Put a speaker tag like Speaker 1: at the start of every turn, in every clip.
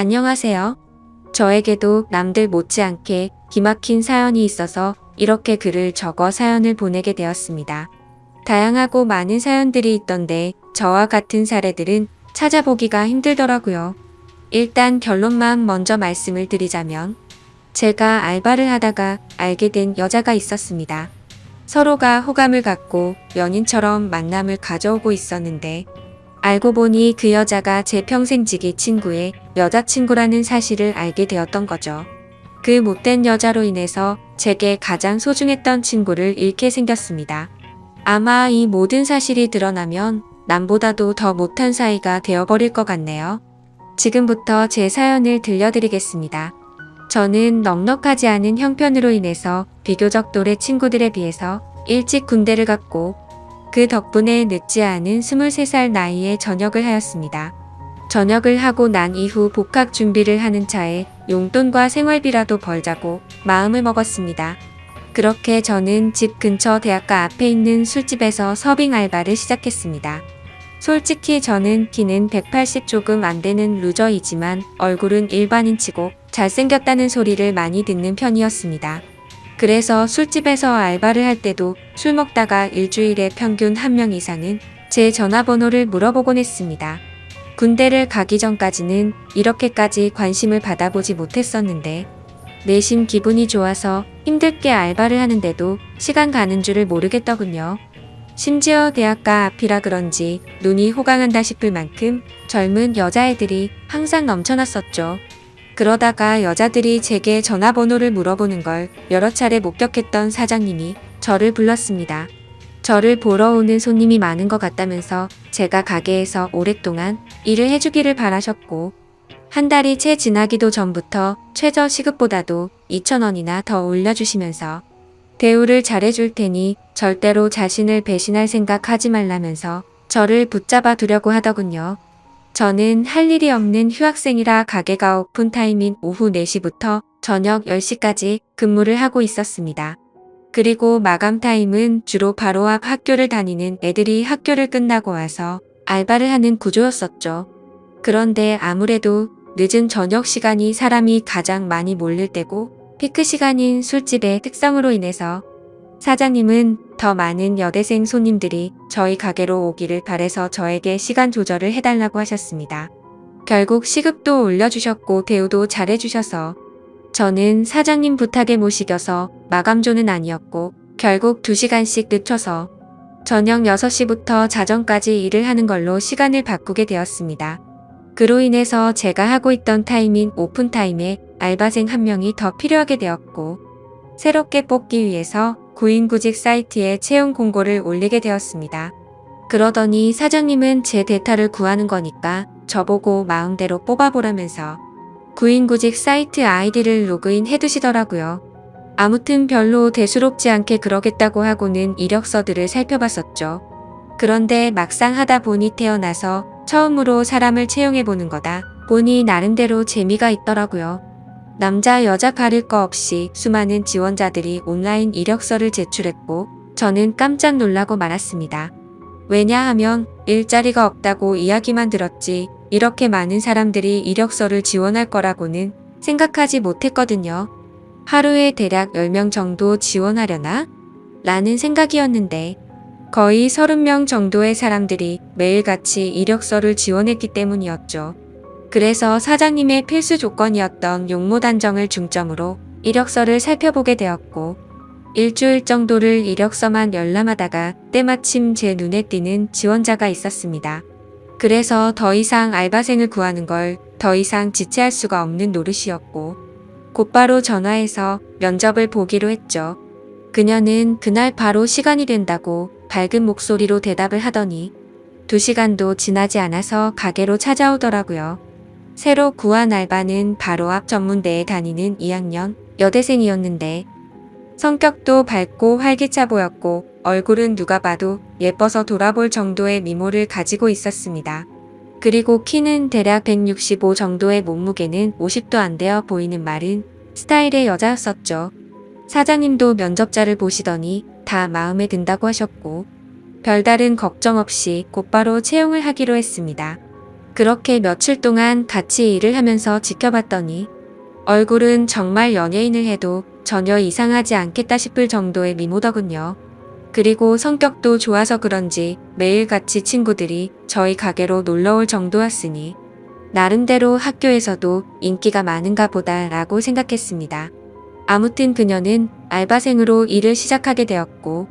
Speaker 1: 안녕하세요. 저에게도 남들 못지않게 기막힌 사연이 있어서 이렇게 글을 적어 사연을 보내게 되었습니다. 다양하고 많은 사연들이 있던데 저와 같은 사례들은 찾아보기가 힘들더라고요. 일단 결론만 먼저 말씀을 드리자면 제가 알바를 하다가 알게 된 여자가 있었습니다. 서로가 호감을 갖고 연인처럼 만남을 가져오고 있었는데 알고 보니 그 여자가 제 평생 지기 친구의 여자친구라는 사실을 알게 되었던 거죠. 그 못된 여자로 인해서 제게 가장 소중했던 친구를 잃게 생겼습니다. 아마 이 모든 사실이 드러나면 남보다도 더 못한 사이가 되어버릴 것 같네요. 지금부터 제 사연을 들려드리겠습니다. 저는 넉넉하지 않은 형편으로 인해서 비교적 또래 친구들에 비해서 일찍 군대를 갔고 그 덕분에 늦지 않은 23살 나이에 전역을 하였습니다. 전역을 하고 난 이후 복학 준비를 하는 차에 용돈과 생활비라도 벌자고 마음을 먹었습니다. 그렇게 저는 집 근처 대학가 앞에 있는 술집에서 서빙 알바를 시작했습니다. 솔직히 저는 키는 180 조금 안 되는 루저이지만 얼굴은 일반인치고 잘생겼다는 소리를 많이 듣는 편이었습니다. 그래서 술집에서 알바를 할 때도 술 먹다가 일주일에 평균 한 명 이상은 제 전화번호를 물어보곤 했습니다. 군대를 가기 전까지는 이렇게까지 관심을 받아보지 못했었는데 내심 기분이 좋아서 힘들게 알바를 하는데도 시간 가는 줄을 모르겠더군요. 심지어 대학가 앞이라 그런지 눈이 호강한다 싶을 만큼 젊은 여자애들이 항상 넘쳐났었죠. 그러다가 여자들이 제게 전화번호를 물어보는 걸 여러 차례 목격했던 사장님이 저를 불렀습니다. 저를 보러 오는 손님이 많은 것 같다면서 제가 가게에서 오랫동안 일을 해주기를 바라셨고 한 달이 채 지나기도 전부터 최저 시급보다도 2,000원이나 더 올려주시면서 대우를 잘해줄 테니 절대로 자신을 배신할 생각 하지 말라면서 저를 붙잡아 두려고 하더군요. 저는 할 일이 없는 휴학생이라 가게가 오픈 타임인 오후 4시부터 저녁 10시까지 근무를 하고 있었습니다. 그리고 마감 타임은 주로 바로 앞 학교를 다니는 애들이 학교를 끝나고 와서 알바를 하는 구조였었죠. 그런데 아무래도 늦은 저녁 시간이 사람이 가장 많이 몰릴 때고 피크 시간인 술집의 특성으로 인해서 사장님은 더 많은 여대생 손님들이 저희 가게로 오기를 바래서 저에게 시간 조절을 해달라고 하셨습니다. 결국 시급도 올려주셨고 대우도 잘해주셔서 저는 사장님 부탁에 못 이겨서 마감조는 아니었고 결국 2시간씩 늦춰서 저녁 6시부터 자정까지 일을 하는 걸로 시간을 바꾸게 되었습니다. 그로 인해서 제가 하고 있던 타임인 오픈타임에 알바생 한 명이 더 필요하게 되었고 새롭게 뽑기 위해서 구인구직 사이트에 채용 공고를 올리게 되었습니다. 그러더니 사장님은 제 데이터를 구하는 거니까 저보고 마음대로 뽑아보라면서 구인구직 사이트 아이디를 로그인 해두시더라고요. 아무튼 별로 대수롭지 않게 그러겠다고 하고는 이력서들을 살펴봤었죠. 그런데 막상 하다 보니 태어나서 처음으로 사람을 채용해보는 거다 보니 나름대로 재미가 있더라고요. 남자 여자 가릴 거 없이 수많은 지원자들이 온라인 이력서를 제출했고 저는 깜짝 놀라고 말았습니다. 왜냐하면 일자리가 없다고 이야기만 들었지 이렇게 많은 사람들이 이력서를 지원할 거라고는 생각하지 못했거든요. 하루에 대략 10명 정도 지원하려나? 라는 생각이었는데 거의 30명 정도의 사람들이 매일같이 이력서를 지원했기 때문이었죠. 그래서 사장님의 필수 조건이었던 용모 단정을 중점으로 이력서를 살펴보게 되었고 일주일 정도를 이력서만 열람하다가 때마침 제 눈에 띄는 지원자가 있었습니다. 그래서 더 이상 알바생을 구하는 걸 더 이상 지체할 수가 없는 노릇이었고 곧바로 전화해서 면접을 보기로 했죠. 그녀는 그날 바로 시간이 된다고 밝은 목소리로 대답을 하더니 두 시간도 지나지 않아서 가게로 찾아오더라고요. 새로 구한 알바는 바로 앞 전문대에 다니는 2학년 여대생이었는데 성격도 밝고 활기차 보였고 얼굴은 누가 봐도 예뻐서 돌아볼 정도의 미모를 가지고 있었습니다. 그리고 키는 대략 165 정도의 몸무게는 50도 안 되어 보이는 마른 스타일의 여자였었죠. 사장님도 면접자를 보시더니 다 마음에 든다고 하셨고 별다른 걱정 없이 곧바로 채용을 하기로 했습니다. 그렇게 며칠 동안 같이 일을 하면서 지켜봤더니 얼굴은 정말 연예인을 해도 전혀 이상하지 않겠다 싶을 정도의 미모더군요. 그리고 성격도 좋아서 그런지 매일 같이 친구들이 저희 가게로 놀러 올 정도였으니 나름대로 학교에서도 인기가 많은가 보다 라고 생각했습니다. 아무튼 그녀는 알바생으로 일을 시작하게 되었고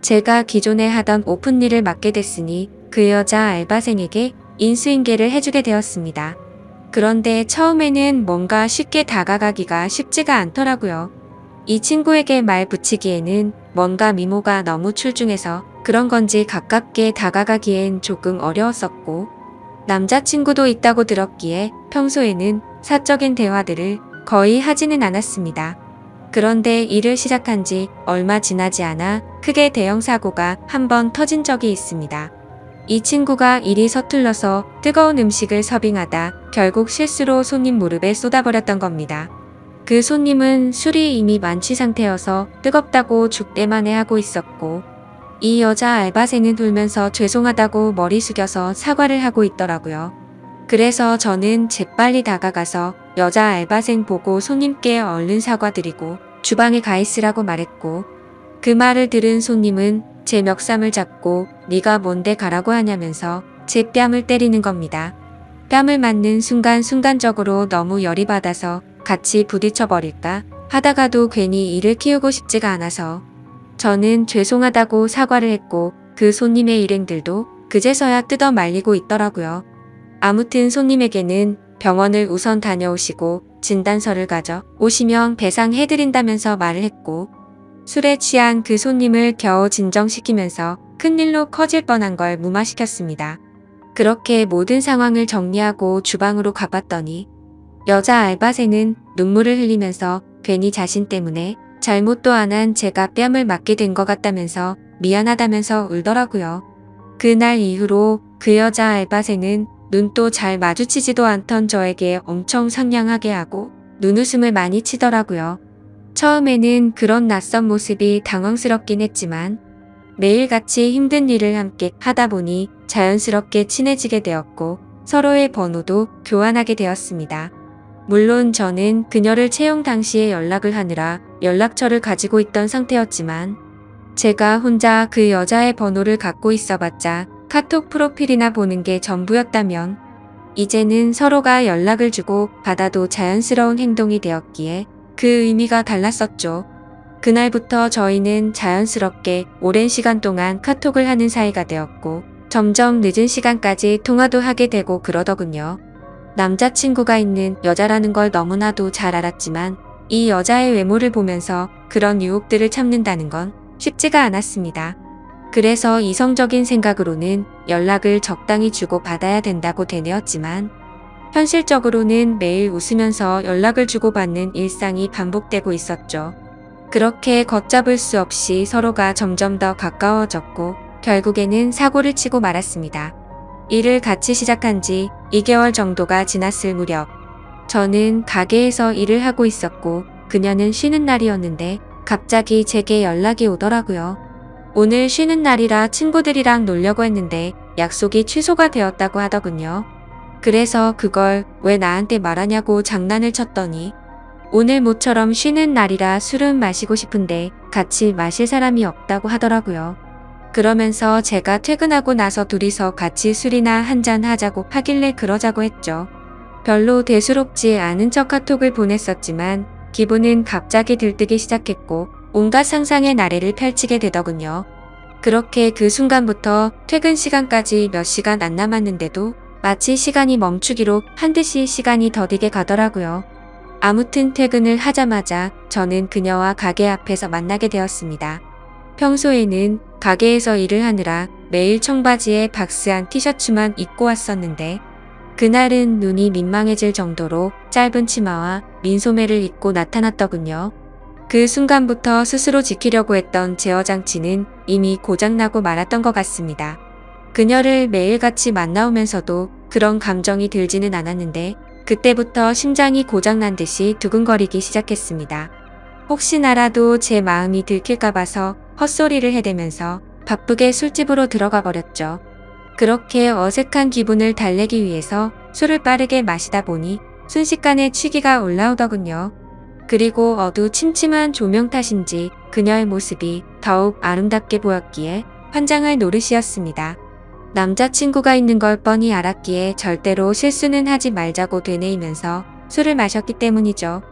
Speaker 1: 제가 기존에 하던 오픈 일을 맡게 됐으니 그 여자 알바생에게 인수인계를 해주게 되었습니다. 그런데 처음에는 뭔가 쉽게 다가가기가 쉽지가 않더라고요. 이 친구에게 말 붙이기에는 뭔가 미모가 너무 출중해서 그런 건지 가깝게 다가가기엔 조금 어려웠었고 남자친구도 있다고 들었기에 평소에는 사적인 대화들을 거의 하지는 않았습니다. 그런데 일을 시작한 지 얼마 지나지 않아 크게 대형 사고가 한 번 터진 적이 있습니다. 이 친구가 일이 서툴러서 뜨거운 음식을 서빙하다 결국 실수로 손님 무릎에 쏟아버렸던 겁니다. 그 손님은 술이 이미 만취 상태여서 뜨겁다고 죽대만해 하고 있었고 이 여자 알바생은 울면서 죄송하다고 머리 숙여서 사과를 하고 있더라고요. 그래서 저는 재빨리 다가가서 여자 알바생 보고 손님께 얼른 사과드리고 주방에 가 있으라고 말했고 그 말을 들은 손님은 제 멱삼을 잡고 네가 뭔데 가라고 하냐면서 제 뺨을 때리는 겁니다. 뺨을 맞는 순간 순간적으로 너무 열이 받아서 같이 부딪혀 버릴까 하다가도 괜히 일을 키우고 싶지가 않아서 저는 죄송하다고 사과를 했고 그 손님의 일행들도 그제서야 뜯어 말리고 있더라고요. 아무튼 손님에게는 병원을 우선 다녀오시고 진단서를 가져 오시면 배상해드린다면서 말을 했고 술에 취한 그 손님을 겨우 진정시키면서 큰일로 커질 뻔한 걸 무마시켰습니다. 그렇게 모든 상황을 정리하고 주방으로 가봤더니 여자 알바생은 눈물을 흘리면서 괜히 자신 때문에 잘못도 안 한 제가 뺨을 맞게 된 것 같다면서 미안하다면서 울더라고요. 그날 이후로 그 여자 알바생은 눈도 잘 마주치지도 않던 저에게 엄청 상냥하게 하고 눈웃음을 많이 치더라고요. 처음에는 그런 낯선 모습이 당황스럽긴 했지만 매일같이 힘든 일을 함께 하다 보니 자연스럽게 친해지게 되었고 서로의 번호도 교환하게 되었습니다. 물론 저는 그녀를 채용 당시에 연락을 하느라 연락처를 가지고 있던 상태였지만 제가 혼자 그 여자의 번호를 갖고 있어봤자 카톡 프로필이나 보는 게 전부였다면 이제는 서로가 연락을 주고 받아도 자연스러운 행동이 되었기에 그 의미가 달랐었죠. 그날부터 저희는 자연스럽게 오랜 시간 동안 카톡을 하는 사이가 되었고 점점 늦은 시간까지 통화도 하게 되고 그러더군요. 남자친구가 있는 여자라는 걸 너무나도 잘 알았지만 이 여자의 외모를 보면서 그런 유혹들을 참는다는 건 쉽지가 않았습니다. 그래서 이성적인 생각으로는 연락을 적당히 주고 받아야 된다고 되뇌었지만 현실적으로는 매일 웃으면서 연락을 주고받는 일상이 반복되고 있었죠. 그렇게 걷잡을 수 없이 서로가 점점 더 가까워졌고 결국에는 사고를 치고 말았습니다. 일을 같이 시작한 지 2개월 정도가 지났을 무렵 저는 가게에서 일을 하고 있었고 그녀는 쉬는 날이었는데 갑자기 제게 연락이 오더라고요. 오늘 쉬는 날이라 친구들이랑 놀려고 했는데 약속이 취소가 되었다고 하더군요. 그래서 그걸 왜 나한테 말하냐고 장난을 쳤더니 오늘 모처럼 쉬는 날이라 술은 마시고 싶은데 같이 마실 사람이 없다고 하더라고요. 그러면서 제가 퇴근하고 나서 둘이서 같이 술이나 한잔 하자고 하길래 그러자고 했죠. 별로 대수롭지 않은 척 카톡을 보냈었지만 기분은 갑자기 들뜨기 시작했고 온갖 상상의 나래를 펼치게 되더군요. 그렇게 그 순간부터 퇴근 시간까지 몇 시간 안 남았는데도 마치 시간이 멈추기로 한 듯이 시간이 더디게 가더라고요. 아무튼 퇴근을 하자마자 저는 그녀와 가게 앞에서 만나게 되었습니다. 평소에는 가게에서 일을 하느라 매일 청바지에 박스한 티셔츠만 입고 왔었는데 그날은 눈이 민망해질 정도로 짧은 치마와 민소매를 입고 나타났더군요. 그 순간부터 스스로 지키려고 했던 제어 장치는 이미 고장나고 말았던 것 같습니다. 그녀를 매일같이 만나오면서도 그런 감정이 들지는 않았는데 그때부터 심장이 고장난 듯이 두근거리기 시작했습니다. 혹시나라도 제 마음이 들킬까 봐서 헛소리를 해대면서 바쁘게 술집으로 들어가 버렸죠. 그렇게 어색한 기분을 달래기 위해서 술을 빠르게 마시다 보니 순식간에 취기가 올라오더군요. 그리고 어두 침침한 조명 탓인지 그녀의 모습이 더욱 아름답게 보였기에 환장할 노릇이었습니다. 남자친구가 있는 걸 뻔히 알았기에 절대로 실수는 하지 말자고 되뇌이면서 술을 마셨기 때문이죠.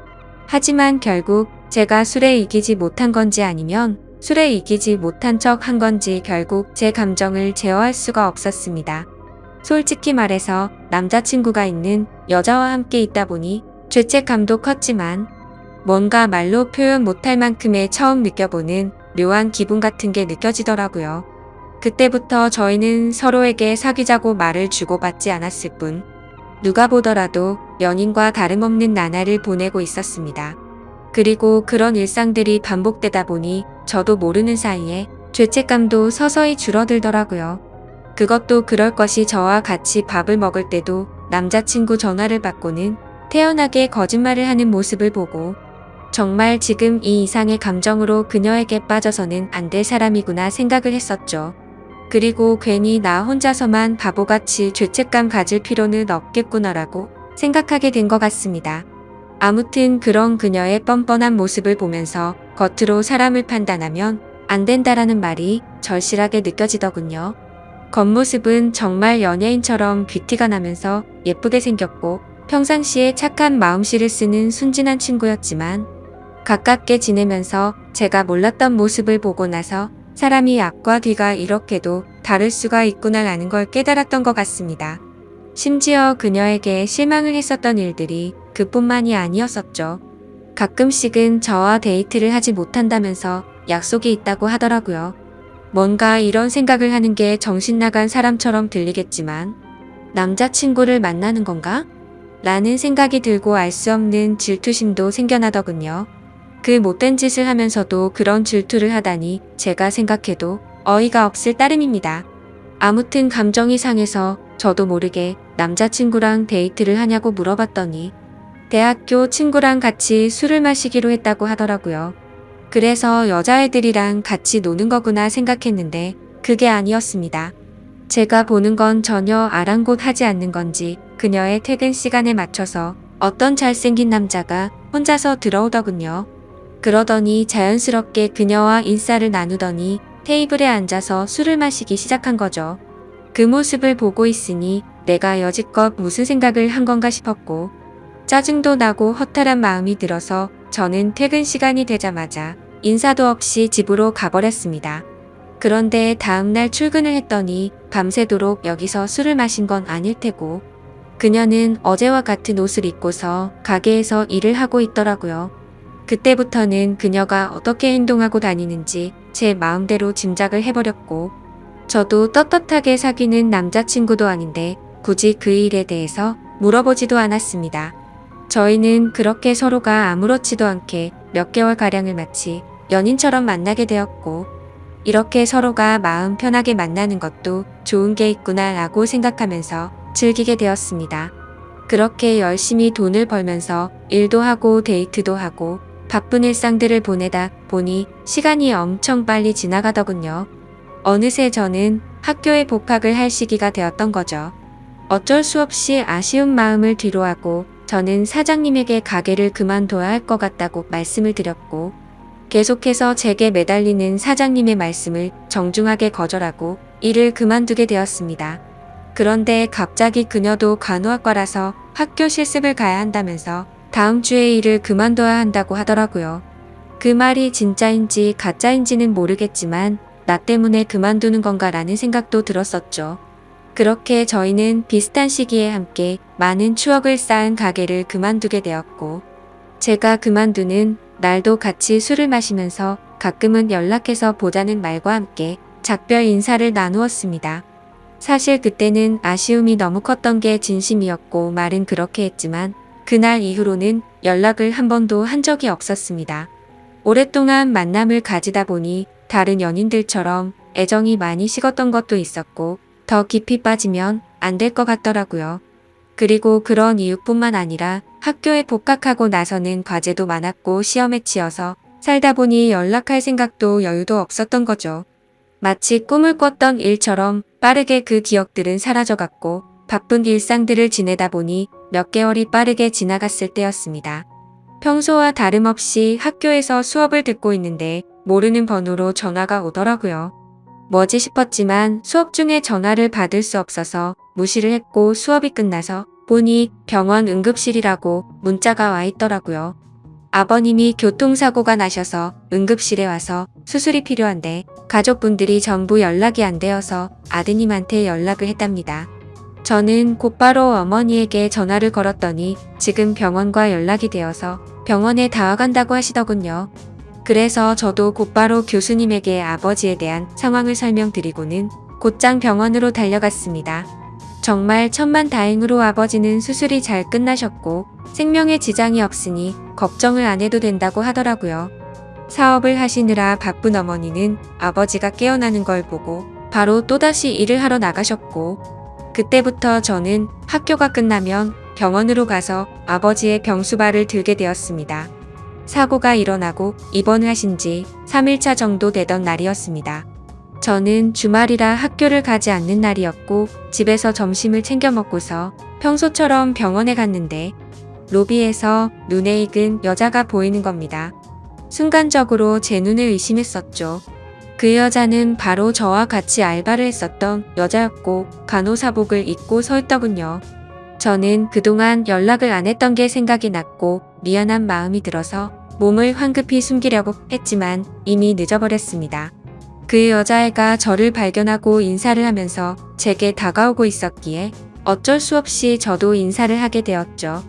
Speaker 1: 하지만 결국 제가 술에 이기지 못한 건지 아니면 술에 이기지 못한 척 한 건지 결국 제 감정을 제어할 수가 없었습니다. 솔직히 말해서 남자친구가 있는 여자와 함께 있다 보니 죄책감도 컸지만 뭔가 말로 표현 못할 만큼의 처음 느껴보는 묘한 기분 같은 게 느껴지더라고요. 그때부터 저희는 서로에게 사귀자고 말을 주고받지 않았을 뿐 누가 보더라도 연인과 다름없는 나날을 보내고 있었습니다. 그리고 그런 일상들이 반복되다 보니 저도 모르는 사이에 죄책감도 서서히 줄어들더라고요. 그것도 그럴 것이 저와 같이 밥을 먹을 때도 남자친구 전화를 받고는 태연하게 거짓말을 하는 모습을 보고 정말 지금 이 이상의 감정으로 그녀에게 빠져서는 안 될 사람이구나 생각을 했었죠. 그리고 괜히 나 혼자서만 바보같이 죄책감 가질 필요는 없겠구나라고 생각하게 된 것 같습니다. 아무튼 그런 그녀의 뻔뻔한 모습을 보면서 겉으로 사람을 판단하면 안 된다라는 말이 절실하게 느껴지더군요. 겉모습은 정말 연예인처럼 귀티가 나면서 예쁘게 생겼고 평상시에 착한 마음씨를 쓰는 순진한 친구였지만 가깝게 지내면서 제가 몰랐던 모습을 보고 나서 사람이 앞과 뒤가 이렇게도 다를 수가 있구나라는 걸 깨달았던 것 같습니다. 심지어 그녀에게 실망을 했었던 일들이 그뿐만이 아니었었죠. 가끔씩은 저와 데이트를 하지 못한다면서 약속이 있다고 하더라고요. 뭔가 이런 생각을 하는 게 정신 나간 사람처럼 들리겠지만 남자친구를 만나는 건가? 라는 생각이 들고 알 수 없는 질투심도 생겨나더군요. 그 못된 짓을 하면서도 그런 질투를 하다니 제가 생각해도 어이가 없을 따름입니다. 아무튼 감정이 상해서 저도 모르게 남자친구랑 데이트를 하냐고 물어봤더니 대학교 친구랑 같이 술을 마시기로 했다고 하더라고요. 그래서 여자애들이랑 같이 노는 거구나 생각했는데 그게 아니었습니다. 제가 보는 건 전혀 아랑곳하지 않는 건지 그녀의 퇴근 시간에 맞춰서 어떤 잘생긴 남자가 혼자서 들어오더군요. 그러더니 자연스럽게 그녀와 인사를 나누더니 테이블에 앉아서 술을 마시기 시작한 거죠. 그 모습을 보고 있으니 내가 여지껏 무슨 생각을 한 건가 싶었고 짜증도 나고 허탈한 마음이 들어서 저는 퇴근 시간이 되자마자 인사도 없이 집으로 가버렸습니다. 그런데 다음날 출근을 했더니 밤새도록 여기서 술을 마신 건 아닐 테고 그녀는 어제와 같은 옷을 입고서 가게에서 일을 하고 있더라고요. 그때부터는 그녀가 어떻게 행동하고 다니는지 제 마음대로 짐작을 해버렸고 저도 떳떳하게 사귀는 남자친구도 아닌데 굳이 그 일에 대해서 물어보지도 않았습니다. 저희는 그렇게 서로가 아무렇지도 않게 몇 개월가량을 마치 연인처럼 만나게 되었고 이렇게 서로가 마음 편하게 만나는 것도 좋은 게 있구나 라고 생각하면서 즐기게 되었습니다. 그렇게 열심히 돈을 벌면서 일도 하고 데이트도 하고 바쁜 일상들을 보내다 보니 시간이 엄청 빨리 지나가더군요. 어느새 저는 학교에 복학을 할 시기가 되었던 거죠. 어쩔 수 없이 아쉬운 마음을 뒤로하고 저는 사장님에게 가게를 그만둬야 할 것 같다고 말씀을 드렸고 계속해서 제게 매달리는 사장님의 말씀을 정중하게 거절하고 일을 그만두게 되었습니다. 그런데 갑자기 그녀도 간호학과라서 학교 실습을 가야 한다면서 다음 주에 일을 그만둬야 한다고 하더라고요. 그 말이 진짜인지 가짜인지는 모르겠지만 나 때문에 그만두는 건가라는 생각도 들었었죠. 그렇게 저희는 비슷한 시기에 함께 많은 추억을 쌓은 가게를 그만두게 되었고 제가 그만두는 날도 같이 술을 마시면서 가끔은 연락해서 보자는 말과 함께 작별 인사를 나누었습니다. 사실 그때는 아쉬움이 너무 컸던 게 진심이었고 말은 그렇게 했지만 그날 이후로는 연락을 한 번도 한 적이 없었습니다. 오랫동안 만남을 가지다 보니 다른 연인들처럼 애정이 많이 식었던 것도 있었고 더 깊이 빠지면 안 될 것 같더라고요. 그리고 그런 이유뿐만 아니라 학교에 복학하고 나서는 과제도 많았고 시험에 치여서 살다 보니 연락할 생각도 여유도 없었던 거죠. 마치 꿈을 꿨던 일처럼 빠르게 그 기억들은 사라져갔고 바쁜 일상들을 지내다 보니 몇 개월이 빠르게 지나갔을 때였습니다. 평소와 다름없이 학교에서 수업을 듣고 있는데 모르는 번호로 전화가 오더라고요. 뭐지 싶었지만 수업 중에 전화를 받을 수 없어서 무시를 했고 수업이 끝나서 보니 병원 응급실이라고 문자가 와 있더라고요. 아버님이 교통사고가 나셔서 응급실에 와서 수술이 필요한데 가족분들이 전부 연락이 안 되어서 아드님한테 연락을 했답니다. 저는 곧바로 어머니에게 전화를 걸었더니 지금 병원과 연락이 되어서 병원에 다와간다고 하시더군요. 그래서 저도 곧바로 교수님에게 아버지에 대한 상황을 설명드리고는 곧장 병원으로 달려갔습니다. 정말 천만 다행으로 아버지는 수술이 잘 끝나셨고 생명에 지장이 없으니 걱정을 안 해도 된다고 하더라고요. 사업을 하시느라 바쁜 어머니는 아버지가 깨어나는 걸 보고 바로 또다시 일을 하러 나가셨고 그때부터 저는 학교가 끝나면 병원으로 가서 아버지의 병수발을 들게 되었습니다. 사고가 일어나고 입원을 하신 지 3일차 정도 되던 날이었습니다. 저는 주말이라 학교를 가지 않는 날이었고 집에서 점심을 챙겨 먹고서 평소처럼 병원에 갔는데 로비에서 눈에 익은 여자가 보이는 겁니다. 순간적으로 제 눈을 의심했었죠. 그 여자는 바로 저와 같이 알바를 했었던 여자였고 간호사복을 입고 서 있더군요. 저는 그동안 연락을 안 했던 게 생각이 났고 미안한 마음이 들어서 몸을 황급히 숨기려고 했지만 이미 늦어버렸습니다. 그 여자애가 저를 발견하고 인사를 하면서 제게 다가오고 있었기에 어쩔 수 없이 저도 인사를 하게 되었죠.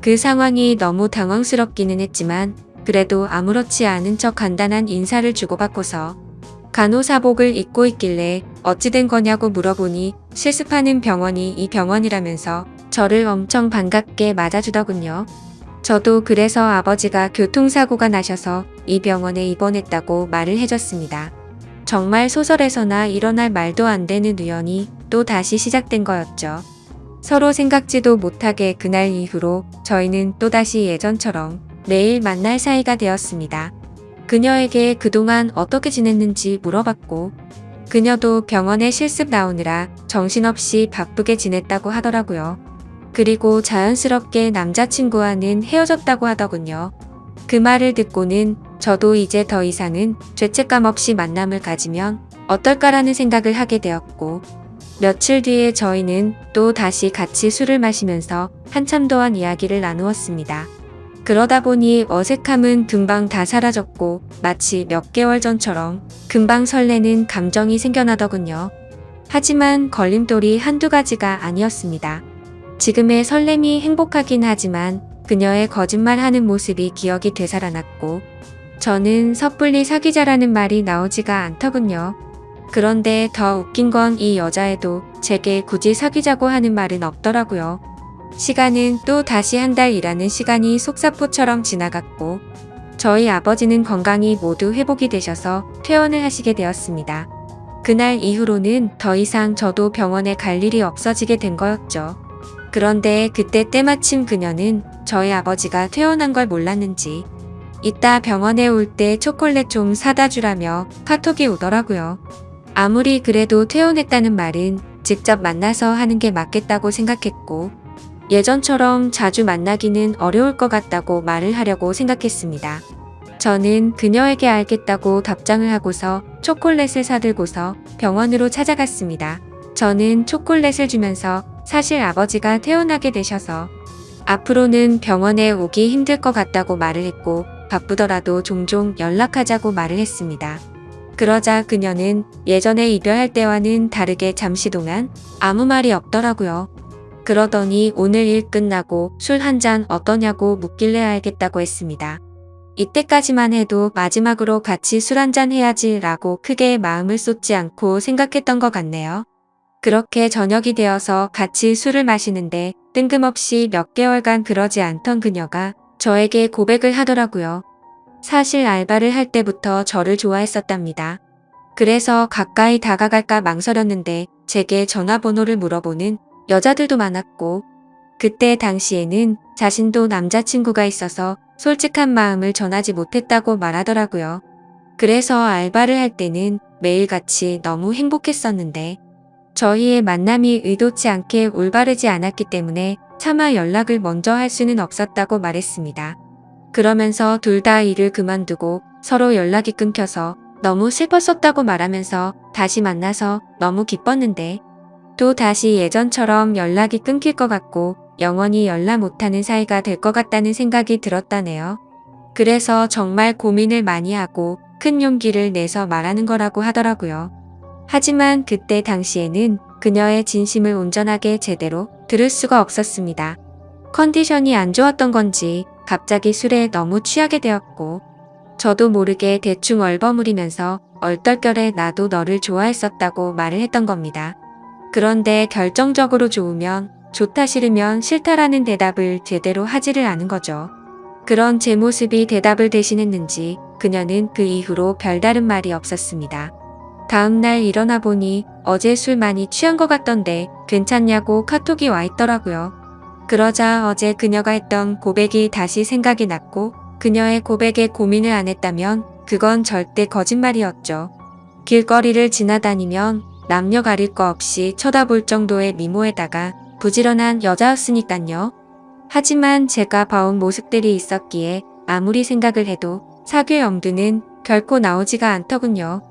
Speaker 1: 그 상황이 너무 당황스럽기는 했지만 그래도 아무렇지 않은 척 간단한 인사를 주고받고서 간호사복을 입고 있길래 어찌 된 거냐고 물어보니 실습하는 병원이 이 병원이라면서 저를 엄청 반갑게 맞아주더군요. 저도 그래서 아버지가 교통사고가 나셔서 이 병원에 입원했다고 말을 해줬습니다. 정말 소설에서나 일어날 말도 안 되는 우연이 또 다시 시작된 거였죠. 서로 생각지도 못하게 그날 이후로 저희는 또다시 예전처럼 매일 만날 사이가 되었습니다. 그녀에게 그동안 어떻게 지냈는지 물어봤고, 그녀도 병원에 실습 나오느라 정신없이 바쁘게 지냈다고 하더라고요. 그리고 자연스럽게 남자친구와는 헤어졌다고 하더군요. 그 말을 듣고는 저도 이제 더 이상은 죄책감 없이 만남을 가지면 어떨까라는 생각을 하게 되었고, 며칠 뒤에 저희는 또 다시 같이 술을 마시면서 한참 동안 이야기를 나누었습니다. 그러다 보니 어색함은 금방 다 사라졌고 마치 몇 개월 전처럼 금방 설레는 감정이 생겨나더군요. 하지만 걸림돌이 한두 가지가 아니었습니다. 지금의 설렘이 행복하긴 하지만 그녀의 거짓말하는 모습이 기억이 되살아났고 저는 섣불리 사귀자라는 말이 나오지가 않더군요. 그런데 더 웃긴 건 이 여자애도 제게 굳이 사귀자고 하는 말은 없더라고요. 시간은 또 다시 한 달 일하는 시간이 속사포처럼 지나갔고 저희 아버지는 건강이 모두 회복이 되셔서 퇴원을 하시게 되었습니다. 그날 이후로는 더 이상 저도 병원에 갈 일이 없어지게 된 거였죠. 그런데 그때 때마침 그녀는 저희 아버지가 퇴원한 걸 몰랐는지 이따 병원에 올 때 초콜릿 좀 사다 주라며 카톡이 오더라고요. 아무리 그래도 퇴원했다는 말은 직접 만나서 하는 게 맞겠다고 생각했고 예전처럼 자주 만나기는 어려울 것 같다고 말을 하려고 생각했습니다. 저는 그녀에게 알겠다고 답장을 하고서 초콜릿을 사들고서 병원으로 찾아갔습니다. 저는 초콜릿을 주면서 사실 아버지가 퇴원하게 되셔서 앞으로는 병원에 오기 힘들 것 같다고 말을 했고 바쁘더라도 종종 연락하자고 말을 했습니다. 그러자 그녀는 예전에 이별할 때와는 다르게 잠시 동안 아무 말이 없더라고요. 그러더니 오늘 일 끝나고 술 한 잔 어떠냐고 묻길래 알겠다고 했습니다. 이때까지만 해도 마지막으로 같이 술 한 잔 해야지 라고 크게 마음을 쏟지 않고 생각했던 것 같네요. 그렇게 저녁이 되어서 같이 술을 마시는데 뜬금없이 몇 개월간 그러지 않던 그녀가 저에게 고백을 하더라고요. 사실 알바를 할 때부터 저를 좋아했었답니다. 그래서 가까이 다가갈까 망설였는데 제게 전화번호를 물어보는 여자들도 많았고 그때 당시에는 자신도 남자친구가 있어서 솔직한 마음을 전하지 못했다고 말하더라고요. 그래서 알바를 할 때는 매일같이 너무 행복했었는데 저희의 만남이 의도치 않게 올바르지 않았기 때문에 차마 연락을 먼저 할 수는 없었다고 말했습니다. 그러면서 둘 다 일을 그만두고 서로 연락이 끊겨서 너무 슬펐었다고 말하면서 다시 만나서 너무 기뻤는데 또 다시 예전처럼 연락이 끊길 것 같고 영원히 연락 못하는 사이가 될 것 같다는 생각이 들었다네요. 그래서 정말 고민을 많이 하고 큰 용기를 내서 말하는 거라고 하더라고요. 하지만 그때 당시에는 그녀의 진심을 온전하게 제대로 들을 수가 없었습니다. 컨디션이 안 좋았던 건지 갑자기 술에 너무 취하게 되었고 저도 모르게 대충 얼버무리면서 얼떨결에 나도 너를 좋아했었다고 말을 했던 겁니다. 그런데 결정적으로 좋으면 좋다 싫으면 싫다라는 대답을 제대로 하지를 않은 거죠. 그런 제 모습이 대답을 대신했는지 그녀는 그 이후로 별다른 말이 없었습니다. 다음날 일어나 보니 어제 술 많이 취한 것 같던데 괜찮냐고 카톡이 와 있더라고요. 그러자 어제 그녀가 했던 고백이 다시 생각이 났고 그녀의 고백에 고민을 안 했다면 그건 절대 거짓말이었죠. 길거리를 지나다니면 남녀 가릴 거 없이 쳐다볼 정도의 미모에다가 부지런한 여자였으니깐요. 하지만 제가 봐온 모습들이 있었기에 아무리 생각을 해도 사귈 엄두는 결코 나오지가 않더군요.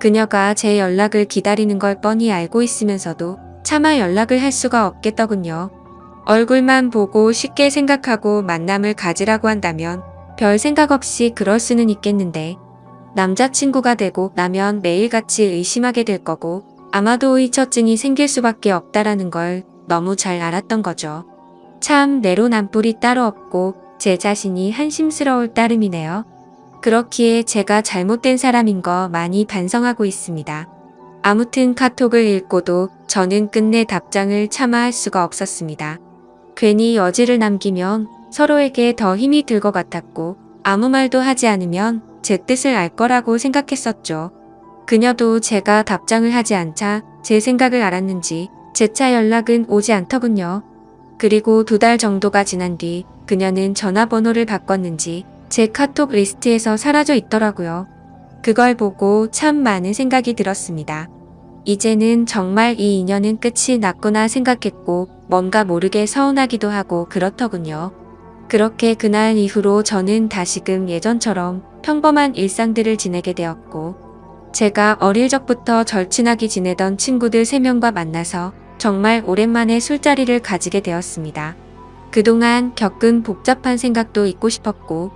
Speaker 1: 그녀가 제 연락을 기다리는 걸 뻔히 알고 있으면서도 차마 연락을 할 수가 없겠더군요. 얼굴만 보고 쉽게 생각하고 만남을 가지라고 한다면 별 생각 없이 그럴 수는 있겠는데 남자친구가 되고 나면 매일같이 의심하게 될 거고 아마도 의처증이 생길 수밖에 없다라는 걸 너무 잘 알았던 거죠. 참 내로남불이 따로 없고 제 자신이 한심스러울 따름이네요. 그렇기에 제가 잘못된 사람인 거 많이 반성하고 있습니다. 아무튼 카톡을 읽고도 저는 끝내 답장을 차마 할 수가 없었습니다. 괜히 여지를 남기면 서로에게 더 힘이 들 것 같았고 아무 말도 하지 않으면 제 뜻을 알 거라고 생각했었죠. 그녀도 제가 답장을 하지 않자 제 생각을 알았는지 재차 연락은 오지 않더군요. 그리고 두 달 정도가 지난 뒤 그녀는 전화번호를 바꿨는지 제 카톡 리스트에서 사라져 있더라고요. 그걸 보고 참 많은 생각이 들었습니다. 이제는 정말 이 인연은 끝이 났구나 생각했고 뭔가 모르게 서운하기도 하고 그렇더군요. 그렇게 그날 이후로 저는 다시금 예전처럼 평범한 일상들을 지내게 되었고 제가 어릴 적부터 절친하게 지내던 친구들 3명과 만나서 정말 오랜만에 술자리를 가지게 되었습니다. 그동안 겪은 복잡한 생각도 잊고 싶었고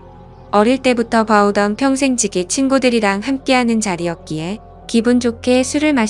Speaker 1: 어릴 때부터 봐오던 평생지기 친구들이랑 함께하는 자리였기에 기분 좋게 술을 마시